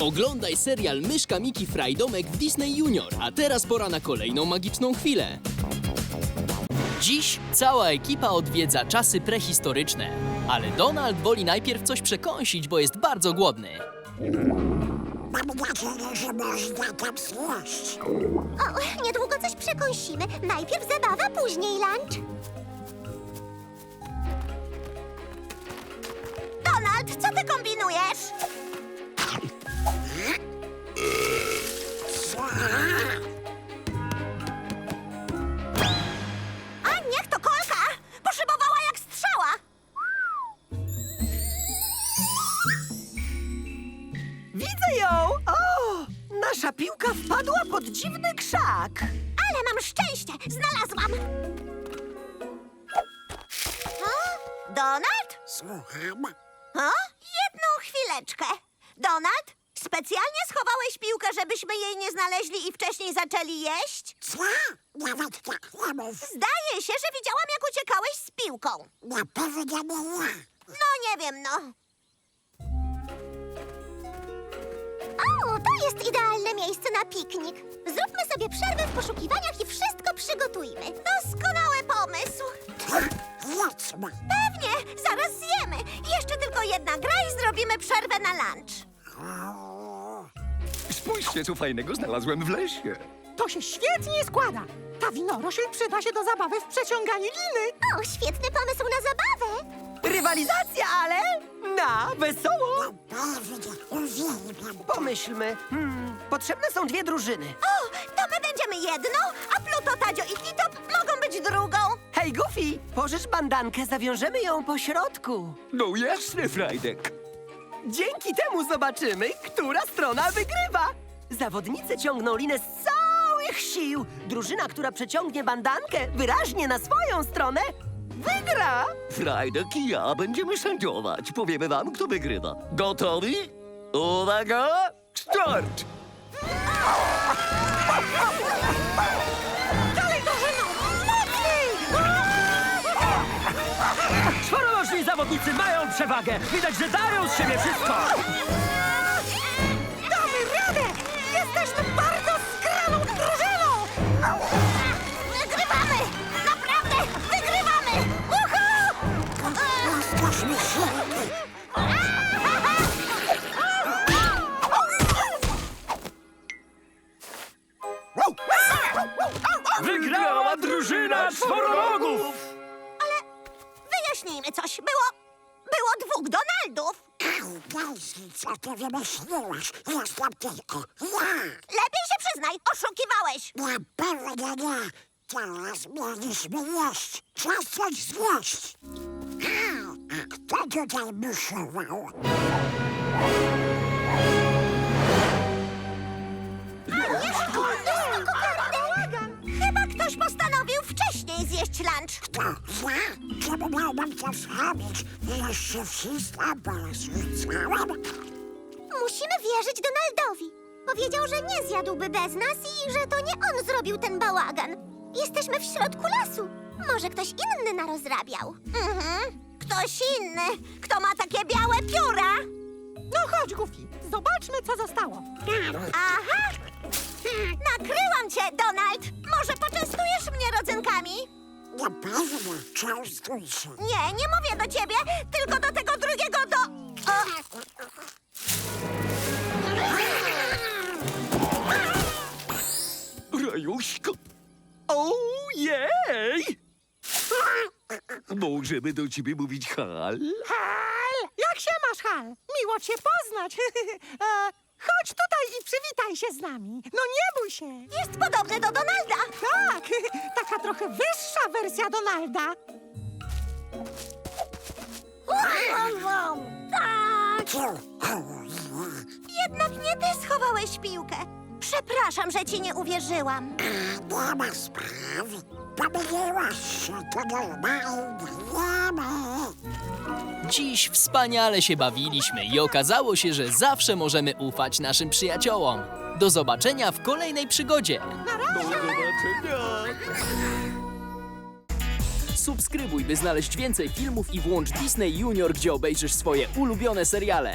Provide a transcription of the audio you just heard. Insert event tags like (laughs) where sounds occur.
Oglądaj serial Myszka Miki Frajdomek w Disney Junior, a teraz pora na kolejną magiczną chwilę. Dziś cała ekipa odwiedza czasy prehistoryczne, ale Donald woli najpierw coś przekąsić, bo jest bardzo głodny. Mam nadzieję, że można tam zjeść. O, niedługo coś przekąsimy. Najpierw zabawa, później lunch. Donald, co ty kombinujesz? Nasza piłka wpadła pod dziwny krzak. Ale mam szczęście! Znalazłam! O, Donald? Słucham? O, jedną chwileczkę. Donald, specjalnie schowałeś piłkę, żebyśmy jej nie znaleźli i wcześniej zaczęli jeść? Co? Nawet tak nie mów. Zdaje się, że widziałam, jak uciekałeś z piłką. Na pewno nie ja. No, nie wiem, no. O, jest idealne miejsce na piknik. Zróbmy sobie przerwę w poszukiwaniach i wszystko przygotujmy. Doskonały pomysł. Jedźmy. Pewnie, zaraz zjemy. Jeszcze tylko jedna gra i zrobimy przerwę na lunch. Spójrzcie, co fajnego znalazłem w lesie. To się świetnie składa. Ta winorośl przyda się do zabawy w przeciąganie liny. O, świetny pomysł na zabawę. Rywalizacja, ale na wesoło. Pomyślmy. Hmm, potrzebne są dwie drużyny. O, to my będziemy jedną, a Pluto, Tadzio i Titop mogą być drugą. Hej, Goofy, pożycz bandankę, zawiążemy ją po środku. No jasne, Frajdek. Dzięki temu zobaczymy, która strona wygrywa. Zawodnicy ciągną linę z całych sił. Drużyna, która przeciągnie bandankę wyraźnie na swoją stronę, wygra. Frajdek i ja będziemy sędziować. Powiemy wam, kto wygrywa. Gotowi? Uwaga! Start! Dalej, drużyno! Mocniej! Czworonożni zawodnicy mają przewagę. Widać, że dają z siebie wszystko. Wygrała drużyna czworonogów. Wyjaśnijmy coś. Było... było dwóch Donaldów. Daisy, co ty wymyśliłaś? Jestem tylko ja. Lepiej się przyznaj, oszukiwałeś. Na pewno nie. Teraz mieliśmy jeść. Czas coś zjeść. A, a kto tutaj myszował? Chyba ktoś postanowił wcześniej zjeść lunch. To ja? Czemu miałbym to zrobić? Jeszcze wszystko porozrzucałem? Musimy wierzyć Donaldowi. Powiedział, że nie zjadłby bez nas i że to nie on zrobił ten bałagan. Jesteśmy w środku lasu. Może ktoś inny narozrabiał. Mhm. Ktoś inny, kto ma takie białe pióra. No chodź, Goofy, zobaczmy, co zostało. Aha! Nakryłam cię, Donald! Może poczęstujesz mnie rodzynkami? Pewno częstuj się. Nie, nie mówię do ciebie, tylko do tego drugiego do... O, Rajuśko! Ojej! Możemy do ciebie mówić hal? Hal! Jak się masz, Hal? Miło cię poznać. (laughs) e, chodź tutaj i przywitaj się z nami. No nie bój się. jest podobny do Donalda. Tak, (laughs) taka trochę wyższa wersja Donalda. Tak, jednak nie ty schowałeś piłkę. Przepraszam, że ci nie uwierzyłam. nie ma sprawy. Pomyliłaś się, to normalne. Wiemy. Dziś wspaniale się bawiliśmy i okazało się, że zawsze możemy ufać naszym przyjaciołom. Do zobaczenia w kolejnej przygodzie. Do zobaczenia! Subskrybuj, by znaleźć więcej filmów i włącz Disney Junior, gdzie obejrzysz swoje ulubione seriale.